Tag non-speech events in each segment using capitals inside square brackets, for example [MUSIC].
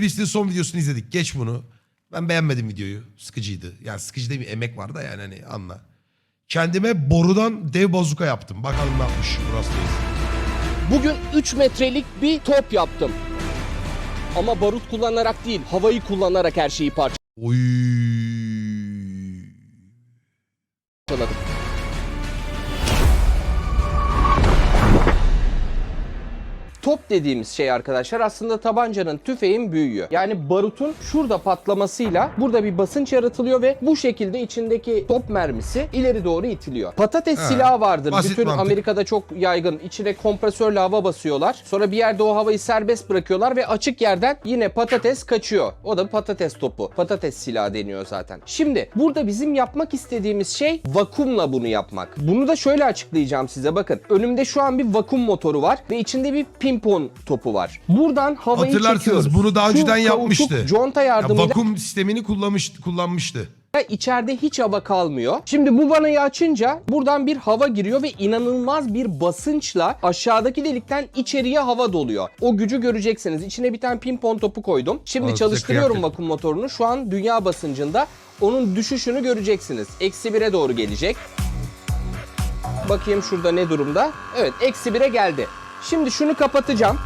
Chris'in son videosunu izledik. Geç bunu. Ben beğenmedim videoyu. Sıkıcıydı. Yani sıkıcı değil mi? Emek var da yani hani anla. Kendime borudan dev bazuka yaptım. Bakalım ne yapmış Buras'tayız. Bugün 3 metrelik bir top yaptım. Ama barut kullanarak değil, havayı kullanarak her şeyi Oy. Top dediğimiz şey arkadaşlar aslında tabancanın tüfeğin büyüğü. Yani barutun şurada patlamasıyla burada bir basınç yaratılıyor ve bu şekilde içindeki top mermisi ileri doğru itiliyor. Patates Ha, silahı vardır. basit Bütün mantık. Amerika'da çok yaygın. İçine kompresörle hava basıyorlar. Sonra bir yerde o havayı serbest bırakıyorlar ve açık yerden yine patates kaçıyor. O da patates topu. Patates silahı deniyor zaten. Şimdi burada bizim yapmak istediğimiz şey vakumla bunu yapmak. Bunu da şöyle açıklayacağım size. Bakın önümde şu an bir vakum motoru var ve içinde bir pimpon topu var. Buradan havayı Hatırlarsınız, çekiyoruz. bunu daha Şu önceden kauçuk yapmıştı. Conta Ya yardımıyla vakum sistemini kullanmış, kullanmıştı. içeride hiç hava kalmıyor. Şimdi bu vanayı açınca buradan bir hava giriyor ve inanılmaz bir basınçla aşağıdaki delikten içeriye hava doluyor. O gücü göreceksiniz. İçine bir tane pimpon topu koydum. Şimdi Aa, çalıştırıyorum vakum motorunu. Şu an dünya basıncında onun düşüşünü göreceksiniz. Eksi 1'e doğru gelecek. Bakayım şurada ne durumda. Evet eksi 1'e geldi. Şimdi şunu kapatacağım.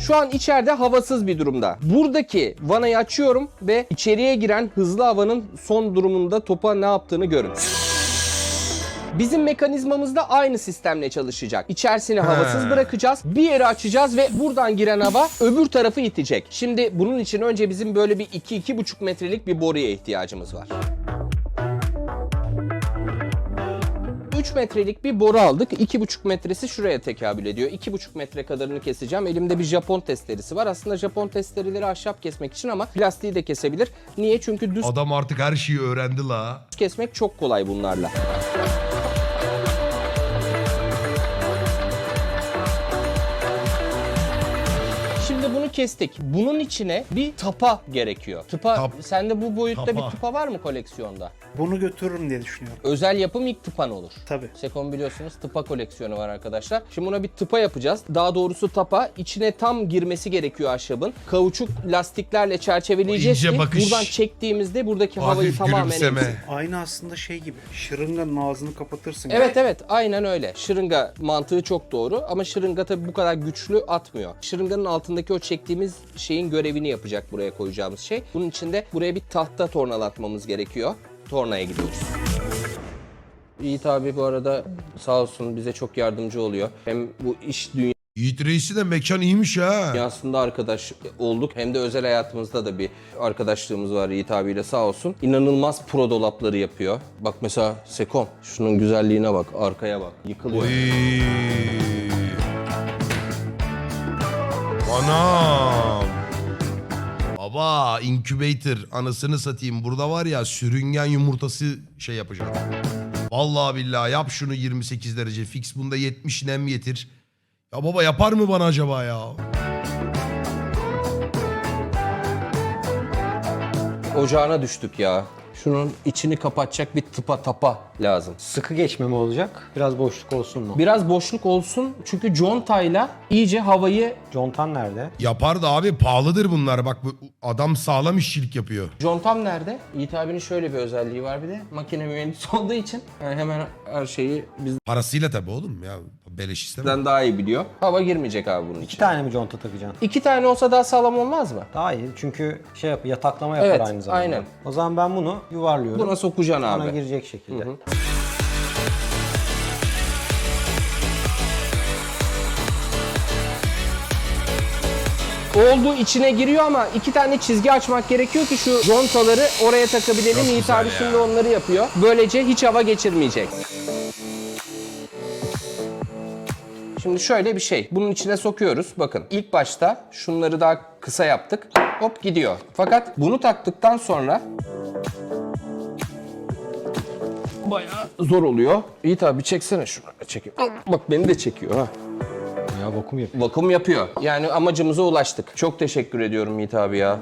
Şu an içeride havasız bir durumda. Buradaki vanayı açıyorum ve içeriye giren hızlı havanın son durumunda topa ne yaptığını görün. Bizim mekanizmamız da aynı sistemle çalışacak. İçerisini havasız bırakacağız. Bir yeri açacağız ve buradan giren hava öbür tarafı itecek. Şimdi bunun için önce bizim böyle bir 2-2,5 metrelik bir boruya ihtiyacımız var. 3 metrelik bir boru aldık. 2,5 metresi şuraya tekabül ediyor. 2,5 metre kadarını keseceğim. Elimde bir Japon testeresi var. Aslında Japon testereleri ahşap kesmek için ama plastiği de kesebilir. Niye? Çünkü düz Adam artık her şeyi öğrendi la. kesmek çok kolay bunlarla. Kestik. Bunun içine bir tapa gerekiyor. Tıpa, Tap. sende bu boyutta Tapa. bir tıpa var mı koleksiyonda? Bunu götürürüm diye düşünüyorum. Özel yapım ilk tıpan olur. Tabii. Sekon biliyorsunuz tıpa koleksiyonu var arkadaşlar. Şimdi buna bir tıpa yapacağız. Daha doğrusu tapa içine tam girmesi gerekiyor ahşabın. Kauçuk lastiklerle çerçeveleyeceğiz İnce ki bakış. buradan çektiğimizde buradaki havayı Hafif tamamen gülümseme. Aynı aslında şey gibi. Şırınganın ağzını kapatırsın. Evet evet aynen öyle. Şırınga mantığı çok doğru ama şırınga tabii bu kadar güçlü atmıyor. Şırınganın altındaki o çektiğimiz şeyin görevini yapacak buraya koyacağımız şey. Bunun için de buraya bir tahta tornalatmamız gerekiyor. Tornaya gidiyoruz. Yiğit abi bu arada sağ olsun bize çok yardımcı oluyor. Hem bu iş Yiğit Reis'i de mekan iyiymiş ha. dünyasında arkadaş olduk hem de özel hayatımızda da bir arkadaşlığımız var Yiğit abiyle sağ olsun. İnanılmaz pro dolapları yapıyor. Bak mesela Sekom şunun güzelliğine bak arkaya bak yıkılıyor. Oy. Anam. Baba incubator anasını satayım. Burada var ya sürüngen yumurtası şey yapacağım. Vallahi billahi yap şunu 28 derece fix bunda 70 nem getir. Ya baba yapar mı bana acaba ya? Ocağına düştük ya. Şunun içini kapatacak bir tıpa tapa lazım. Sıkı geçme mi olacak? Biraz boşluk olsun mu? Biraz boşluk olsun çünkü contayla iyice havayı... Contan nerede? Yapar da abi pahalıdır bunlar. Bak bu adam sağlam işçilik yapıyor. Contam nerede? Yiğit abinin şöyle bir özelliği var bir de. Makine mühendisi [LAUGHS] olduğu için yani hemen her şeyi Parasıyla tabii oğlum ya. Beleş istemem. daha iyi biliyor. Hava girmeyecek abi bunun İki için. tane mi conta takacaksın? İki tane olsa daha sağlam olmaz mı? Daha iyi çünkü şey yap, yataklama yapar Evet, aynı zamanda. aynen. O zaman ben bunu yuvarlıyorum. Buna sokacaksın abi. girecek şekilde. Oldu içine giriyor ama iki tane çizgi açmak gerekiyor ki şu contaları oraya takabilelim. Çok Yiğit abi ya. şimdi onları yapıyor. Böylece hiç hava geçirmeyecek. Şimdi şöyle bir şey. Bunun içine sokuyoruz. Bakın ilk başta şunları daha kısa yaptık. Hop gidiyor. Fakat bunu taktıktan sonra bayağı zor oluyor. Yiğit abi çeksene şunu. Çekiyor. Bak beni de çekiyor ha. Ya vakum yapıyor. Vakum yapıyor. Yani amacımıza ulaştık. Çok teşekkür ediyorum Yiğit abi ya.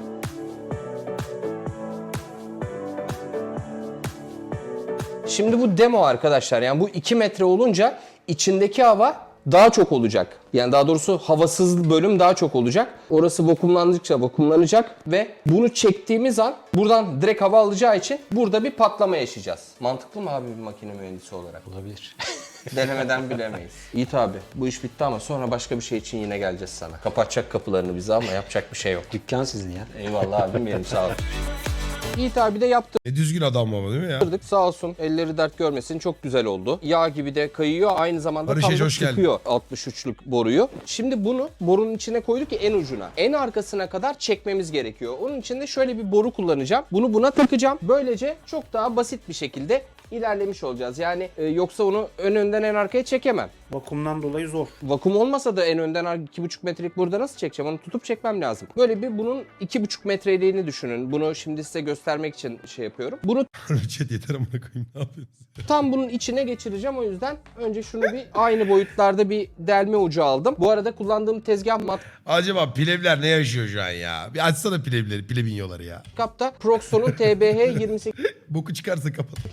Şimdi bu demo arkadaşlar. Yani bu 2 metre olunca içindeki hava daha çok olacak. Yani daha doğrusu havasız bölüm daha çok olacak. Orası vakumlandıkça vakumlanacak ve bunu çektiğimiz an buradan direkt hava alacağı için burada bir patlama yaşayacağız. Mantıklı mı abi bir makine mühendisi olarak? Olabilir. [LAUGHS] Denemeden bilemeyiz. İyi abi bu iş bitti ama sonra başka bir şey için yine geleceğiz sana. Kapatacak kapılarını bize ama yapacak bir şey yok. Dükkan sizin ya. Eyvallah abim benim sağ ol. [LAUGHS] Yiğit abi de yaptı. Ne düzgün adam ama değil mi ya? Kırdık sağ olsun elleri dert görmesin çok güzel oldu. Yağ gibi de kayıyor aynı zamanda Barış tam Ece, da hoş geldin. çıkıyor 63'lük boruyu. Şimdi bunu borunun içine koyduk ki en ucuna. En arkasına kadar çekmemiz gerekiyor. Onun için de şöyle bir boru kullanacağım. Bunu buna takacağım. Böylece çok daha basit bir şekilde ilerlemiş olacağız. Yani e, yoksa onu ön önden en arkaya çekemem. Vakumdan dolayı zor. Vakum olmasa da en önden 2,5 metrelik burada nasıl çekeceğim? Onu tutup çekmem lazım. Böyle bir bunun 2,5 metreliğini düşünün. Bunu şimdi size göstermek için şey yapıyorum. Bunu [LAUGHS] Chat yeter amına koyayım ne yapıyorsun? tam bunun içine geçireceğim. O yüzden önce şunu bir aynı boyutlarda bir delme ucu aldım. Bu arada kullandığım tezgah Acaba plebler ne yaşıyor şu an ya? Bir açsana plebleri, plebinyoları ya. matkapta Proxon'un TBH 28 [LAUGHS] Boku çıkarsa kapat.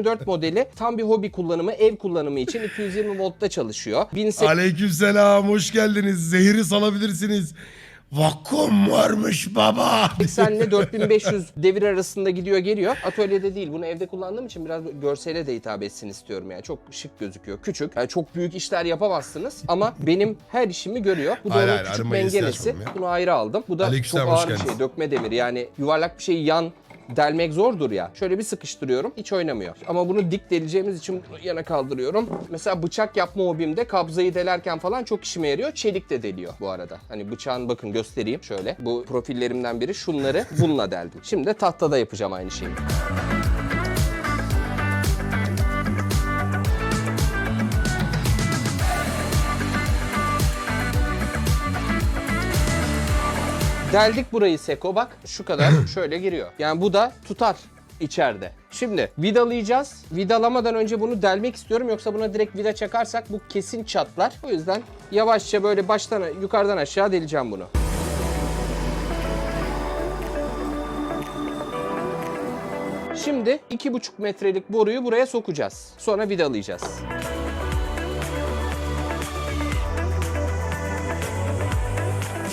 124 modeli. Tam bir hobi kullanımı, ev kullanımı için 220 voltta çalışıyor. 1800 Aleykümselam hoş geldiniz. Zehri salabilirsiniz. Vakum varmış baba. Senle 4500 devir arasında gidiyor geliyor. Atölyede değil. Bunu evde kullandığım için biraz görsele de hitap etsin istiyorum yani. Çok şık gözüküyor. Küçük. Yani çok büyük işler yapamazsınız ama benim her işimi görüyor. Bu da Hayır, onun hayır, küçük aramayı mengenesi. istersen ya. Bunu ayrı aldım. Bu da Aleykümselam, çok hoş ağır bir şey. Dökme demiri. Yani yuvarlak bir şeyi yan delmek zordur ya. Şöyle bir sıkıştırıyorum. Hiç oynamıyor. Ama bunu dik deleceğimiz için bunu yana kaldırıyorum. Mesela bıçak yapma hobimde kabzayı delerken falan çok işime yarıyor. Çelik de deliyor bu arada. Hani bıçağın bakın göstereyim şöyle. Bu profillerimden biri şunları bununla deldim. Şimdi tahtada yapacağım aynı şeyi. Deldik burayı Seko bak şu kadar [CLEARS THROAT] şöyle giriyor. Yani bu da tutar içeride. Şimdi vidalayacağız. Vidalamadan önce bunu delmek istiyorum yoksa buna direkt vida çakarsak bu kesin çatlar. O yüzden yavaşça böyle baştan yukarıdan aşağı deleceğim bunu. Şimdi 2,5 metrelik boruyu buraya sokacağız. Sonra vidalayacağız.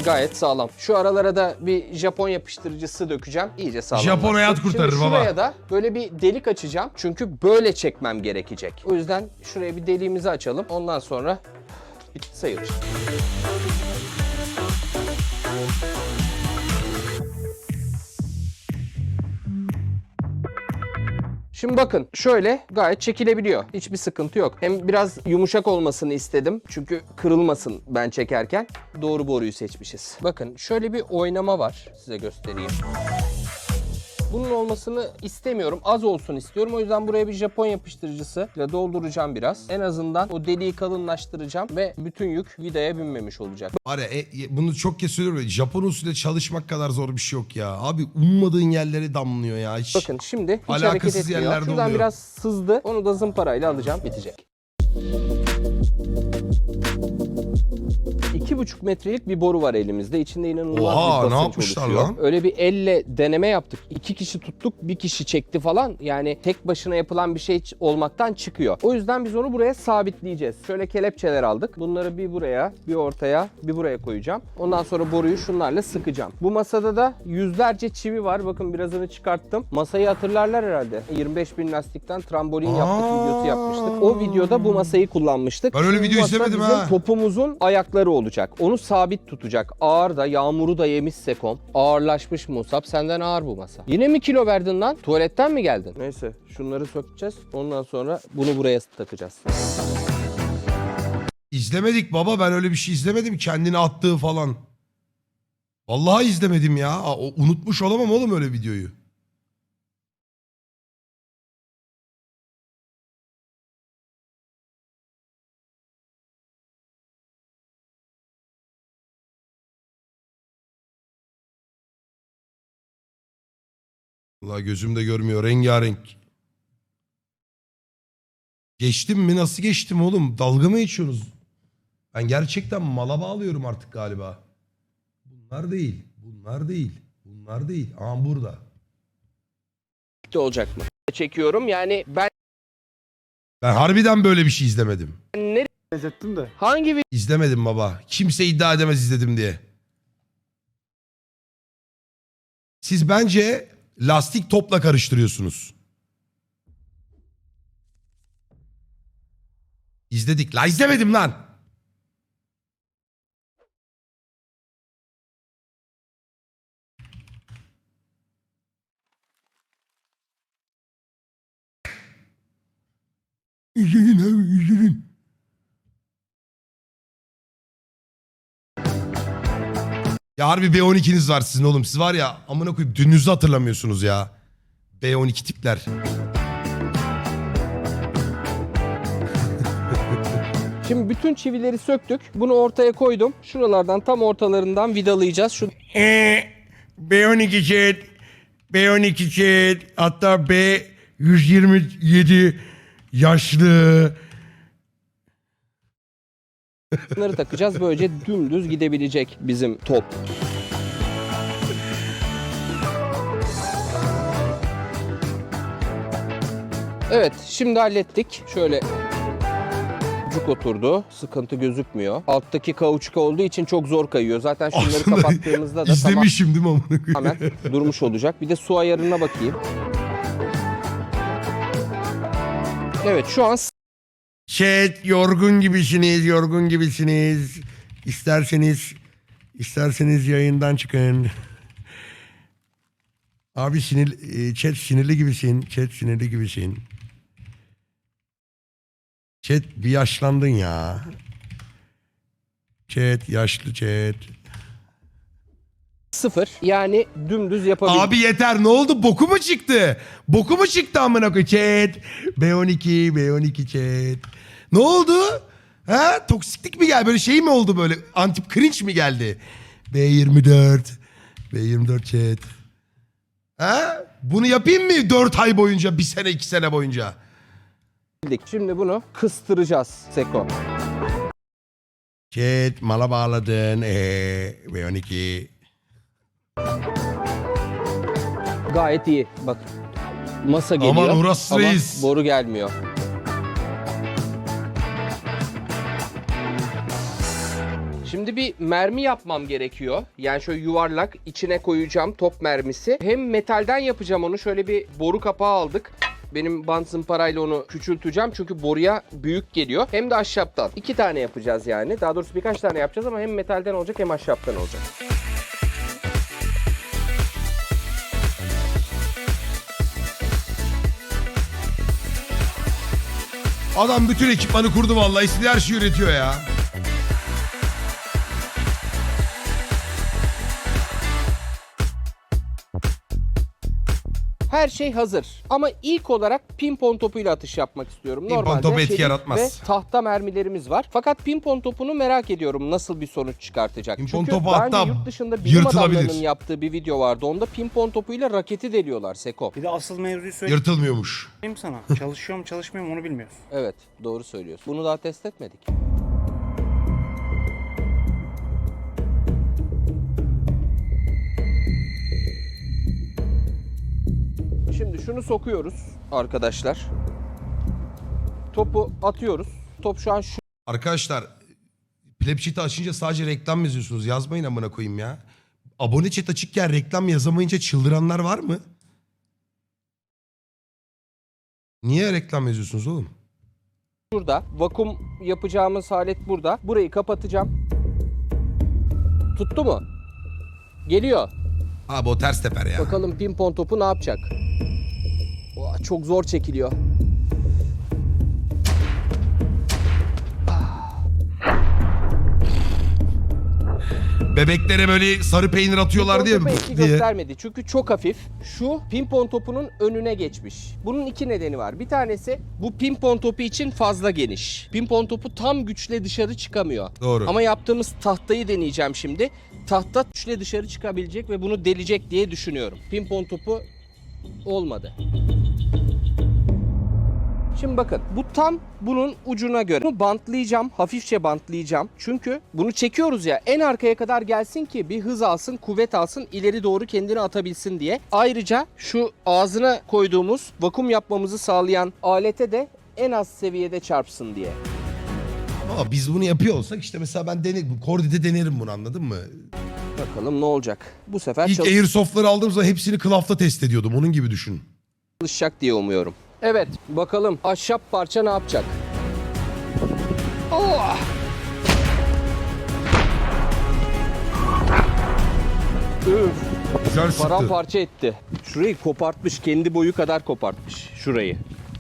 Gayet sağlam. Şu aralara da bir Japon yapıştırıcısı dökeceğim. İyice sağlam. Japon hayat kurtarır Şimdi baba. şuraya da böyle bir delik açacağım. Çünkü böyle çekmem gerekecek. O yüzden şuraya bir deliğimizi açalım. Ondan sonra sayılır. Şimdi bakın şöyle gayet çekilebiliyor. Hiçbir sıkıntı yok. Hem biraz yumuşak olmasını istedim. Çünkü kırılmasın ben çekerken. Doğru boruyu seçmişiz. Bakın şöyle bir oynama var. Size göstereyim. Bunun olmasını istemiyorum. Az olsun istiyorum. O yüzden buraya bir Japon yapıştırıcısı ile dolduracağım biraz. En azından o deliği kalınlaştıracağım ve bütün yük vidaya binmemiş olacak. Var ya e, e, bunu çok kez söylüyorum. Japon usulü çalışmak kadar zor bir şey yok ya. Abi ummadığın yerlere damlıyor ya. Hiç. Bakın şimdi hiç Alakasız hareket etmiyor. yerlerde Şuradan oluyor. biraz sızdı. Onu da zımparayla alacağım. Bitecek. 2,5 metrelik bir boru var elimizde. İçinde inanılmaz Oha, bir ne basınç yapmışlar oluşuyor. lan? Öyle bir elle deneme yaptık. İki kişi tuttuk, bir kişi çekti falan. Yani tek başına yapılan bir şey olmaktan çıkıyor. O yüzden biz onu buraya sabitleyeceğiz. Şöyle kelepçeler aldık. Bunları bir buraya, bir ortaya, bir buraya koyacağım. Ondan sonra boruyu şunlarla sıkacağım. Bu masada da yüzlerce çivi var. Bakın birazını çıkarttım. Masayı hatırlarlar herhalde. 25 bin lastikten trambolin yaptık Aa. videosu yapmıştık. O videoda bu masayı kullanmıştık. Ben öyle Bu video masa izlemedim bizim ha. Topumuzun ayakları olacak. Onu sabit tutacak. Ağır da yağmuru da yemiş Sekom. Ağırlaşmış Musab. Senden ağır bu masa. Yine mi kilo verdin lan? Tuvaletten mi geldin? Neyse şunları sökeceğiz. Ondan sonra bunu buraya takacağız. İzlemedik baba ben öyle bir şey izlemedim. Kendini attığı falan. Vallahi izlemedim ya. Aa, o- unutmuş olamam oğlum öyle videoyu. Vallahi gözümde görmüyor. Rengarenk. Geçtim mi? Nasıl geçtim oğlum? Dalga mı geçiyorsunuz? Ben gerçekten mala bağlıyorum artık galiba. Bunlar değil. Bunlar değil. Bunlar değil. Aa burada. De olacak mı? Çekiyorum yani ben Ben harbiden böyle bir şey izlemedim. nereye benzettim de. Hangi İzlemedim baba. Kimse iddia edemez izledim diye. Siz bence lastik topla karıştırıyorsunuz. İzledik. La izlemedim lan. İzledin abi izledin. Ya harbi B12'niz var sizin oğlum. Siz var ya amına koyup dününüzü hatırlamıyorsunuz ya. B12 tipler. [LAUGHS] Şimdi bütün çivileri söktük. Bunu ortaya koydum. Şuralardan tam ortalarından vidalayacağız. Şu B12 chat. B12 chat. Hatta B127 yaşlı. Bunları takacağız. Böylece dümdüz gidebilecek bizim top. Evet, şimdi hallettik. Şöyle cuk oturdu. Sıkıntı gözükmüyor. Alttaki kauçuk olduğu için çok zor kayıyor. Zaten şunları Aslında kapattığımızda da İzlemişim değil mi amına koyayım? tamamen durmuş olacak. Bir de su ayarına bakayım. Evet, şu an Chat yorgun gibisiniz, yorgun gibisiniz. İsterseniz isterseniz yayından çıkın. [LAUGHS] Abi sinir e, chat sinirli gibisin. Chat sinirli gibisin. Chat bir yaşlandın ya. Chat yaşlı chat. sıfır. Yani dümdüz yapabiliriz. Abi yeter ne oldu? Boku mu çıktı? Boku mu çıktı amına koyayım? Chat. B12, B12 chat. Ne oldu? Ha? Toksiklik mi geldi? Böyle şey mi oldu böyle? Antip cringe mi geldi? B24. B24 chat. Ha? Bunu yapayım mı 4 ay boyunca, bir sene, iki sene boyunca? Şimdi bunu kıstıracağız Seko. Chat mala bağladın. Ee, B12. Gayet iyi. Bak masa geliyor Aman Uras ama Reis. boru gelmiyor. Şimdi bir mermi yapmam gerekiyor. Yani şöyle yuvarlak içine koyacağım top mermisi. Hem metalden yapacağım onu. Şöyle bir boru kapağı aldık. Benim bant zımparayla onu küçülteceğim çünkü boruya büyük geliyor. Hem de ahşaptan. İki tane yapacağız yani. Daha doğrusu birkaç tane yapacağız ama hem metalden olacak hem ahşaptan olacak. Adam bütün ekipmanı kurdu vallahi. İstediği her şeyi üretiyor ya. Her şey hazır. Ama ilk olarak pimpon topuyla atış yapmak istiyorum. Pimpon Normalde topu etki yaratmaz. Ve tahta mermilerimiz var. Fakat pimpon topunu merak ediyorum nasıl bir sonuç çıkartacak. Pimpon Çünkü topu hatta önce yurt dışında bilim yırtılabilir. adamlarının yaptığı bir video vardı. Onda pimpon topuyla raketi deliyorlar Seko. Bir de asıl mevzuyu söyleyeyim Yırtılmıyormuş. sana. [LAUGHS] Çalışıyor mu çalışmıyor mu onu bilmiyorsun. Evet doğru söylüyorsun. Bunu daha test etmedik. Şimdi şunu sokuyoruz arkadaşlar. Topu atıyoruz. Top şu an şu Arkadaşlar Plebchat'i açınca sadece reklam yazıyorsunuz. Yazmayın amına koyayım ya. Abone chat açıkken reklam yazamayınca çıldıranlar var mı? Niye reklam yazıyorsunuz oğlum? Şurada vakum yapacağımız alet burada. Burayı kapatacağım. Tuttu mu? Geliyor. Abi o ters teper ya. Bakalım pimpon topu ne yapacak? Çok zor çekiliyor. Bebeklere böyle sarı peynir atıyorlar diye. Topu etki diye. göstermedi çünkü çok hafif. Şu pimpon topunun önüne geçmiş. Bunun iki nedeni var. Bir tanesi bu pimpon topu için fazla geniş. Pimpon topu tam güçle dışarı çıkamıyor. Doğru. Ama yaptığımız tahtayı deneyeceğim şimdi. Tahta güçle dışarı çıkabilecek ve bunu delecek diye düşünüyorum. Pimpon topu olmadı. Şimdi bakın bu tam bunun ucuna göre. Bunu bantlayacağım, hafifçe bantlayacağım. Çünkü bunu çekiyoruz ya en arkaya kadar gelsin ki bir hız alsın, kuvvet alsın, ileri doğru kendini atabilsin diye. Ayrıca şu ağzına koyduğumuz vakum yapmamızı sağlayan alete de en az seviyede çarpsın diye. Ama biz bunu yapıyor olsak işte mesela ben dene, Kordide denerim bunu anladın mı? Bakalım ne olacak. Bu sefer İlk Airsoft'ları aldığım zaman hepsini kılafta test ediyordum. Onun gibi düşün. çalışacak diye umuyorum. Evet bakalım ahşap parça ne yapacak? Oh! Üf, Güzel sıktı. paramparça etti. Şurayı kopartmış, kendi boyu kadar kopartmış şurayı.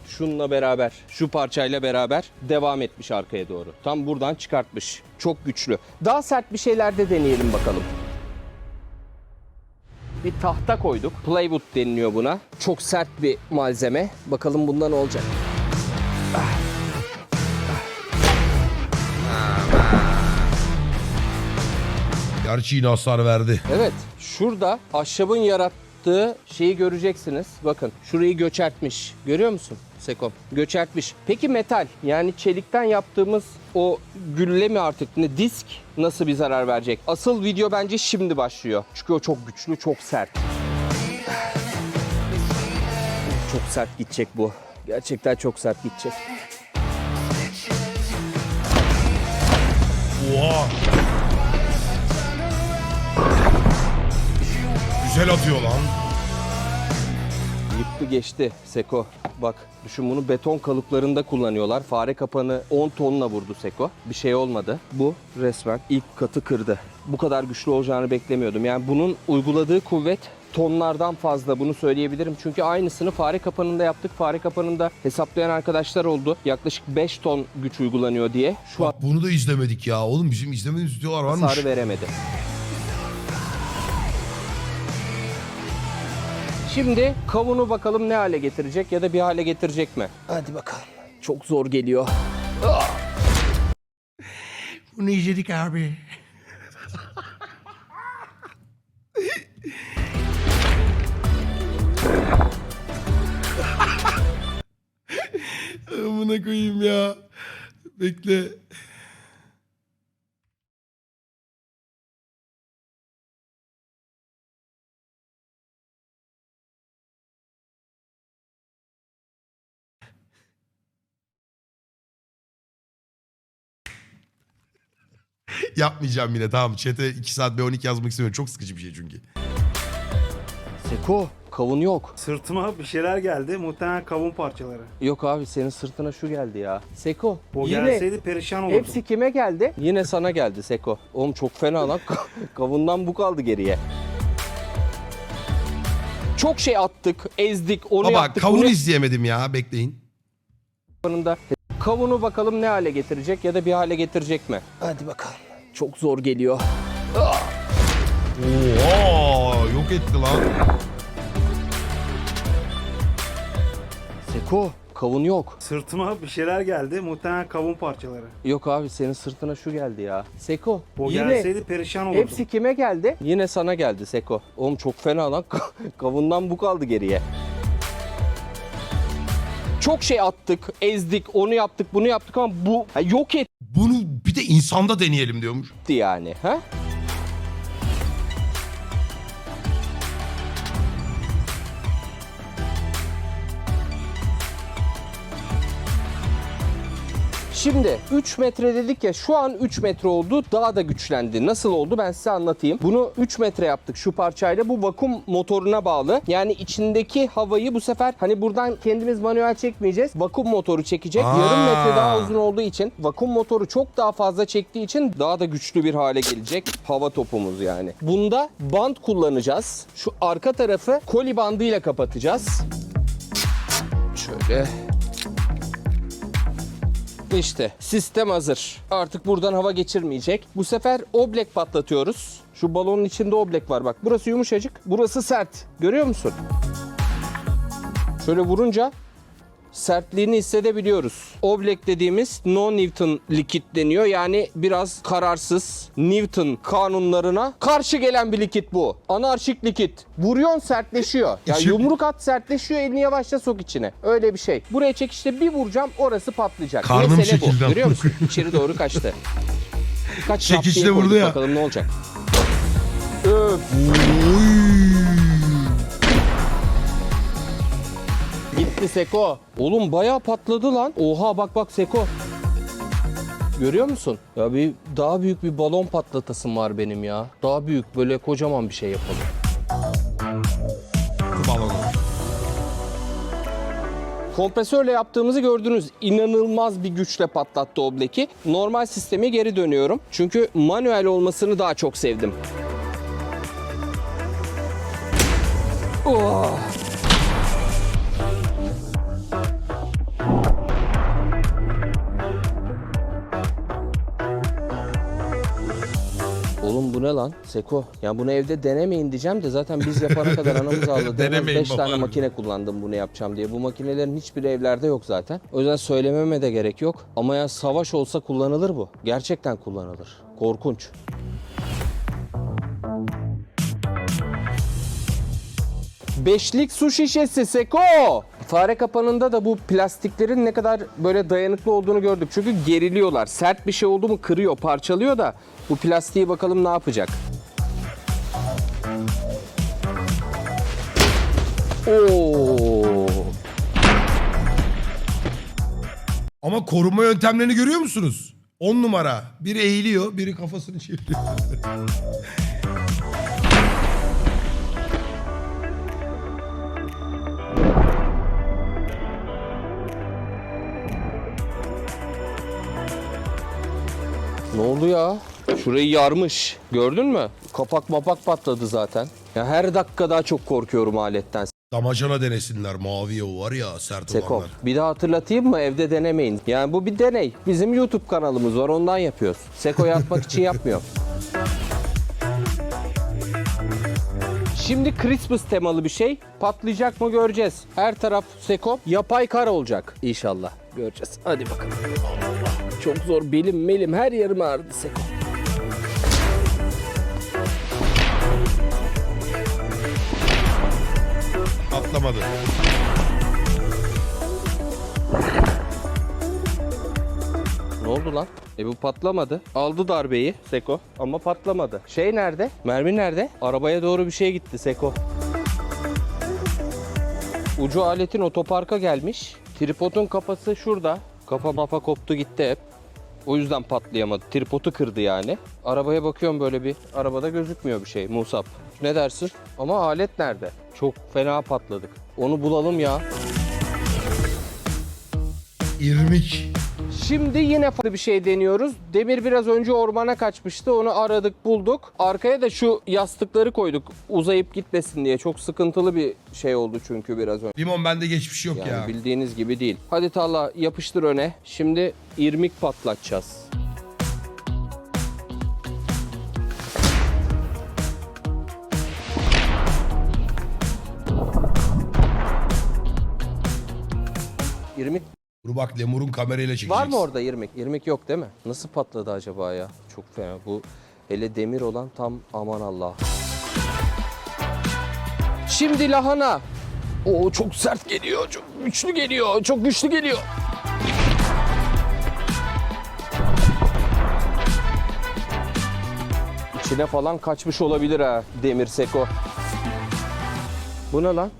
Şununla beraber, şu parçayla beraber devam etmiş arkaya doğru. Tam buradan çıkartmış. Çok güçlü. Daha sert bir şeyler de deneyelim bakalım. Bir tahta koyduk. Plywood deniliyor buna. Çok sert bir malzeme. Bakalım bundan olacak. Gerçi yine hasar verdi. Evet, şurada ahşabın yarattığı şeyi göreceksiniz. Bakın, şurayı göçertmiş. Görüyor musun Sekom? Göçertmiş. Peki metal, yani çelikten yaptığımız o gülle mi artık ne disk nasıl bir zarar verecek? Asıl video bence şimdi başlıyor. Çünkü o çok güçlü, çok sert. Çok sert gidecek bu. Gerçekten çok sert gidecek. Oha. Güzel atıyor lan. Yıktı geçti Seko. Bak düşün bunu beton kalıplarında kullanıyorlar. Fare kapanı 10 tonla vurdu Seko. Bir şey olmadı. Bu resmen ilk katı kırdı. Bu kadar güçlü olacağını beklemiyordum. Yani bunun uyguladığı kuvvet tonlardan fazla bunu söyleyebilirim. Çünkü aynısını fare kapanında yaptık. Fare kapanında hesaplayan arkadaşlar oldu. Yaklaşık 5 ton güç uygulanıyor diye. Şu an Bak bunu da izlemedik ya. Oğlum bizim izlemediğimiz videolar varmış. hasarı veremedi. Şimdi kavunu bakalım ne hale getirecek ya da bir hale getirecek mi? Hadi bakalım. Çok zor geliyor. Bunu izledik abi. Amına koyayım ya. Bekle. [LAUGHS] Yapmayacağım yine tamam. Chat'e 2 saat B12 yazmak istemiyorum. Çok sıkıcı bir şey çünkü. Seko kavun yok. Sırtıma bir şeyler geldi. Muhtemelen kavun parçaları. Yok abi senin sırtına şu geldi ya. Seko O yine gelseydi perişan olurdum. hepsi kime geldi? Yine sana geldi Seko. Oğlum çok fena lan. [LAUGHS] Kavundan bu kaldı geriye. Çok şey attık, ezdik, onu Baba yaptık. kavun bunu izleyemedim ya. Bekleyin. yanında. Kavunu bakalım ne hale getirecek ya da bir hale getirecek mi? Hadi bakalım. Çok zor geliyor. Oo, yok etti lan. Seko kavun yok. Sırtıma bir şeyler geldi. Muhtemelen kavun parçaları. Yok abi senin sırtına şu geldi ya. Seko O yine gelseydi perişan olurdum. hepsi kime geldi? Yine sana geldi Seko. Oğlum çok fena lan. [LAUGHS] Kavundan bu kaldı geriye. Çok şey attık, ezdik, onu yaptık, bunu yaptık ama bu ha, yok etti Bunu bir de insanda deneyelim diyormuş. yani. Ha? Şimdi 3 metre dedik ya şu an 3 metre oldu daha da güçlendi. Nasıl oldu ben size anlatayım. Bunu 3 metre yaptık şu parçayla bu vakum motoruna bağlı. Yani içindeki havayı bu sefer hani buradan kendimiz manuel çekmeyeceğiz. Vakum motoru çekecek. Aa. Yarım metre daha uzun olduğu için vakum motoru çok daha fazla çektiği için daha da güçlü bir hale gelecek hava topumuz yani. Bunda bant kullanacağız. Şu arka tarafı koli bandıyla kapatacağız. Şöyle işte sistem hazır. Artık buradan hava geçirmeyecek. Bu sefer oblek patlatıyoruz. Şu balonun içinde oblek var bak. Burası yumuşacık, burası sert. Görüyor musun? Şöyle vurunca sertliğini hissedebiliyoruz. Oblek dediğimiz no Newton likit deniyor. Yani biraz kararsız Newton kanunlarına karşı gelen bir likit bu. Anarşik likit. Vuruyorsun sertleşiyor. Ya İçi- yumruk at sertleşiyor elini yavaşça sok içine. Öyle bir şey. Buraya çekişte bir vuracağım orası patlayacak. Karnım Mesele bu. Görüyor musun? İçeri doğru kaçtı. [LAUGHS] Kaç Çekişte vurdu ya. Bakalım ne olacak. Öf. Oy. Gitti Seko. Oğlum bayağı patladı lan. Oha bak bak Seko. Görüyor musun? Ya bir daha büyük bir balon patlatasım var benim ya. Daha büyük böyle kocaman bir şey yapalım. Balonu. Kompresörle yaptığımızı gördünüz. İnanılmaz bir güçle patlattı obleki. Normal sisteme geri dönüyorum. Çünkü manuel olmasını daha çok sevdim. Oh. Oğlum bu ne lan? Seko. Ya bunu evde denemeyin diyeceğim de zaten biz yapana kadar [LAUGHS] anamız ağladı. Denemeyin 5 tane makine kullandım bunu yapacağım diye. Bu makinelerin hiçbiri evlerde yok zaten. O yüzden söylememe de gerek yok. Ama ya savaş olsa kullanılır bu. Gerçekten kullanılır. Korkunç. Beşlik su şişesi Seko. Fare kapanında da bu plastiklerin ne kadar böyle dayanıklı olduğunu gördük. Çünkü geriliyorlar. Sert bir şey oldu mu kırıyor, parçalıyor da bu plastiği bakalım ne yapacak. Oo. Ama koruma yöntemlerini görüyor musunuz? 10 numara. Biri eğiliyor, biri kafasını çeviriyor. Ne oldu ya? Şurayı yarmış. Gördün mü? Kapak mapak patladı zaten. Ya her dakika daha çok korkuyorum aletten. Damacana denesinler. Mavi o var ya sert Seko. olanlar. Bir daha hatırlatayım mı? Evde denemeyin. Yani bu bir deney. Bizim YouTube kanalımız var ondan yapıyoruz. Seko'yu atmak için yapmıyor. Şimdi Christmas temalı bir şey. Patlayacak mı göreceğiz. Her taraf Seko. Yapay kar olacak inşallah. Göreceğiz. Hadi bakalım. Çok zor. Belim melim her yerim ağrıdı Seko. Atlamadı. Ne oldu lan? E bu patlamadı. Aldı darbeyi Seko ama patlamadı. Şey nerede? Mermi nerede? Arabaya doğru bir şey gitti Seko. Ucu aletin otoparka gelmiş. Tripodun kafası şurada. Kafa mafa koptu gitti hep. O yüzden patlayamadı. Tripodu kırdı yani. Arabaya bakıyorum böyle bir. Arabada gözükmüyor bir şey Musab. Ne dersin? Ama alet nerede? Çok fena patladık. Onu bulalım ya. İrmik. Şimdi yine farklı bir şey deniyoruz. Demir biraz önce ormana kaçmıştı. Onu aradık bulduk. Arkaya da şu yastıkları koyduk. Uzayıp gitmesin diye. Çok sıkıntılı bir şey oldu çünkü biraz önce. Limon bende geçmiş yok Yani ya. bildiğiniz gibi değil. Hadi Talha yapıştır öne. Şimdi irmik patlatacağız. İrmik Dur bak lemurun kamerayla çekeceksin. Var mı orada irmik? İrmik yok değil mi? Nasıl patladı acaba ya? Çok fena. Bu hele demir olan tam aman Allah. Şimdi lahana. Oo çok sert geliyor. Çok güçlü geliyor. Çok güçlü geliyor. İçine falan kaçmış olabilir ha demir Seko. Bu ne lan?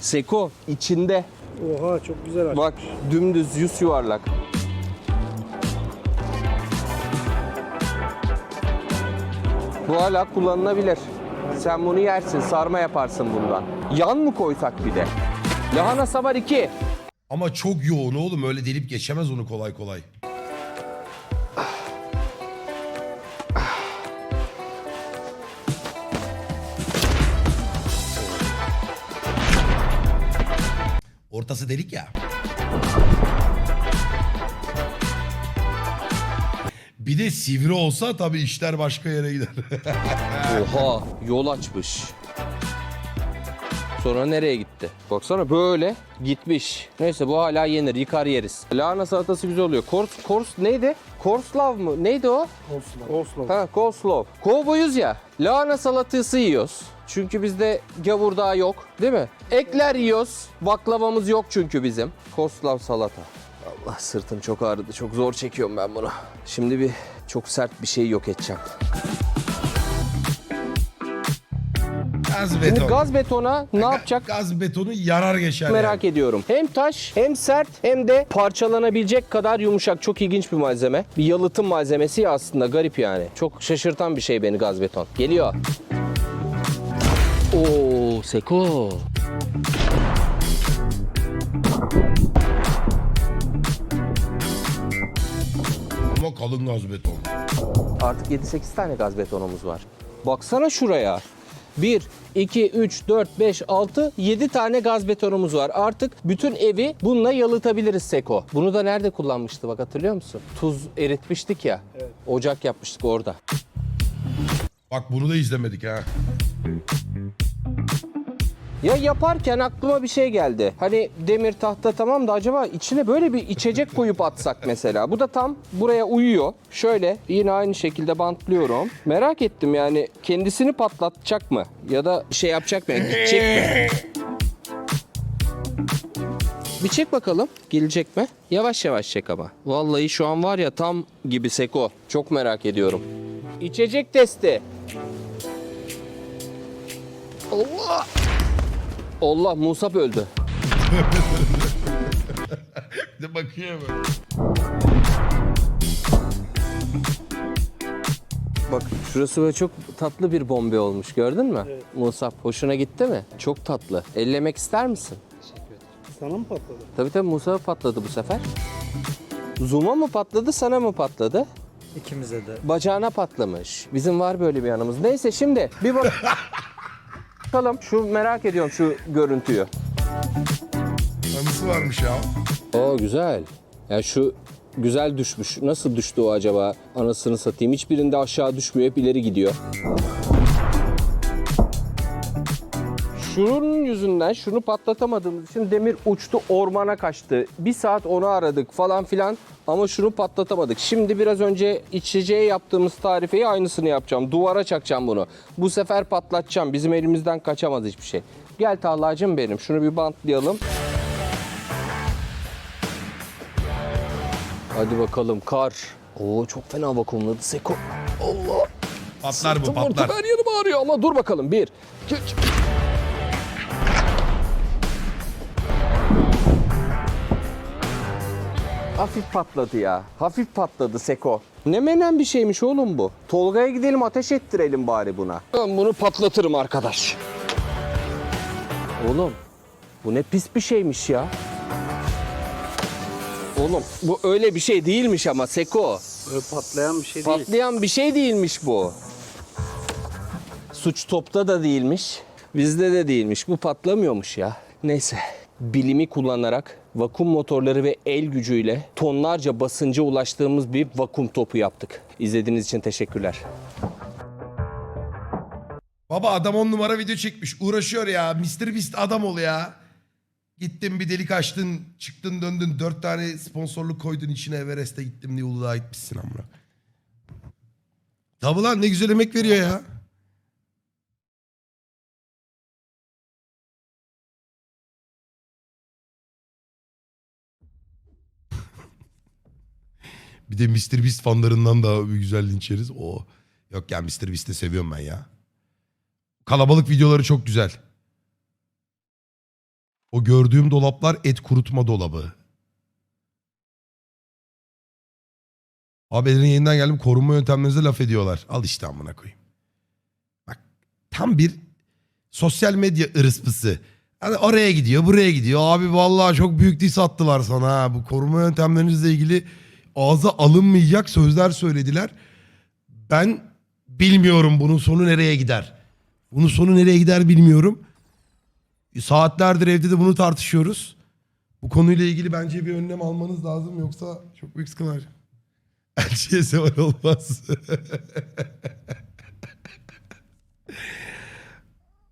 Seko içinde. Oha çok güzel açtı. Bak dümdüz yüz yuvarlak. Bu hala kullanılabilir. Sen bunu yersin, sarma yaparsın bundan. Yan mı koysak bir de? Lahana sabar 2. Ama çok yoğun oğlum öyle delip geçemez onu kolay kolay. Ortası delik ya. Bir de sivri olsa tabii işler başka yere gider. [LAUGHS] Oha, yol açmış. Sonra nereye gitti? Baksana böyle gitmiş. Neyse bu hala yenir, yıkar yeriz. Lahana salatası güzel oluyor. Kors, kors neydi? Korslav mı? Neydi o? Oslo. Ha, coleslaw. Kovboyuz ya. Lahana salatası yiyoruz. Çünkü bizde gavurdağ yok değil mi? Ekler yiyoruz. Baklavamız yok çünkü bizim. Coleslaw salata. Allah sırtım çok ağrıdı. Çok zor çekiyorum ben bunu. Şimdi bir çok sert bir şey yok edeceğim. Gaz beton. gaz betona ne yapacak Gaz betonu yarar geçer merak ediyorum. Hem taş hem sert hem de parçalanabilecek kadar yumuşak. Çok ilginç bir malzeme. Bir yalıtım malzemesi ya aslında garip yani. Çok şaşırtan bir şey beni gaz beton. Geliyor. Oo Seko. Ama kalın gaz beton. Artık 7-8 tane gaz betonumuz var. Baksana şuraya. 1, 2, 3, 4, 5, 6, 7 tane gaz betonumuz var. Artık bütün evi bununla yalıtabiliriz Seko. Bunu da nerede kullanmıştı bak hatırlıyor musun? Tuz eritmiştik ya. Ocak yapmıştık orada. Bak bunu da izlemedik ha. Ya yaparken aklıma bir şey geldi. Hani demir tahta tamam da acaba içine böyle bir içecek koyup atsak mesela. Bu da tam buraya uyuyor. Şöyle yine aynı şekilde bantlıyorum. Merak ettim yani kendisini patlatacak mı? Ya da şey yapacak mı? Gidecek mi? Bir çek bakalım. Gelecek mi? Yavaş yavaş çek ama. Vallahi şu an var ya tam gibi Seko. Çok merak ediyorum. İçecek testi. Allah! Allah Musab öldü. Bir de bakıyor böyle. Bak şurası böyle çok tatlı bir bombe olmuş gördün mü? Musab hoşuna gitti mi? Çok tatlı. Ellemek ister misin? Sana mı patladı? Tabii tabii Musab'a patladı bu sefer. Zoom'a mı patladı sana mı patladı? İkimize de. Bacağına patlamış. Bizim var böyle bir yanımız. Neyse şimdi bir bak. [LAUGHS] bakalım. Şu merak ediyorum şu görüntüyü. Anısı varmış ya. Oo güzel. Ya şu güzel düşmüş. Nasıl düştü o acaba? Anasını satayım. Hiçbirinde aşağı düşmüyor. Hep ileri gidiyor. Şunun yüzünden şunu patlatamadığımız için demir uçtu ormana kaçtı. Bir saat onu aradık falan filan ama şunu patlatamadık. Şimdi biraz önce içeceğe yaptığımız tarifeyi aynısını yapacağım. Duvara çakacağım bunu. Bu sefer patlatacağım. Bizim elimizden kaçamaz hiçbir şey. Gel Talha'cığım benim. Şunu bir bantlayalım. Hadi bakalım kar. Oo çok fena vakumladı Seko. Allah. Patlar bu Sırtım patlar. her yerim ağrıyor ama dur bakalım. Bir, iki, üç. Hafif patladı ya. Hafif patladı Seko. Ne menen bir şeymiş oğlum bu. Tolga'ya gidelim ateş ettirelim bari buna. Ben bunu patlatırım arkadaş. Oğlum bu ne pis bir şeymiş ya. Oğlum bu öyle bir şey değilmiş ama Seko. Böyle patlayan bir şey değil. Patlayan bir şey değilmiş bu. Suç topta da değilmiş. Bizde de değilmiş. Bu patlamıyormuş ya. Neyse. Bilimi kullanarak vakum motorları ve el gücüyle tonlarca basınca ulaştığımız bir vakum topu yaptık. İzlediğiniz için teşekkürler. Baba adam on numara video çekmiş. Uğraşıyor ya. Mr. Beast adam ol ya. Gittin bir delik açtın. Çıktın döndün. Dört tane sponsorluk koydun içine Everest'e gittim diye Uludağ'a gitmişsin amına. Tabi lan ne güzel emek veriyor ya. Bir de Mr. Beast fanlarından da bir güzel linç yeriz. O yok ya Mr. Beast'i seviyorum ben ya. Kalabalık videoları çok güzel. O gördüğüm dolaplar et kurutma dolabı. Haberine yeniden geldim. Korunma yöntemlerinize laf ediyorlar. Al işte amına koyayım. Bak tam bir sosyal medya ırıspısı. Hani oraya gidiyor, buraya gidiyor. Abi vallahi çok büyük diss attılar sana ha. Bu koruma yöntemlerinizle ilgili ağza alınmayacak sözler söylediler. Ben bilmiyorum bunun sonu nereye gider. Bunun sonu nereye gider bilmiyorum. Saatlerdir evde de bunu tartışıyoruz. Bu konuyla ilgili bence bir önlem almanız lazım yoksa çok büyük sıkıntı var. [LAUGHS] Elçiye seval olmaz. [LAUGHS]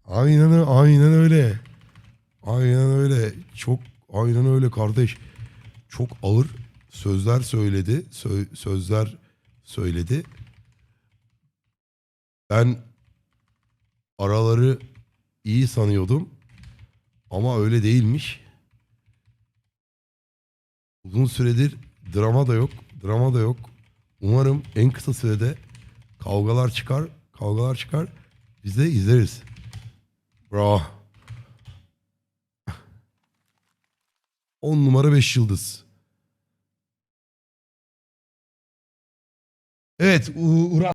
aynen, aynen öyle. Aynen öyle. Çok aynen öyle kardeş. Çok ağır sözler söyledi. Sö- sözler söyledi. Ben araları iyi sanıyordum. Ama öyle değilmiş. Uzun süredir drama da yok. Drama da yok. Umarım en kısa sürede kavgalar çıkar. Kavgalar çıkar. Biz de izleriz. Bro. [LAUGHS] 10 numara 5 yıldız. Evet U- Uras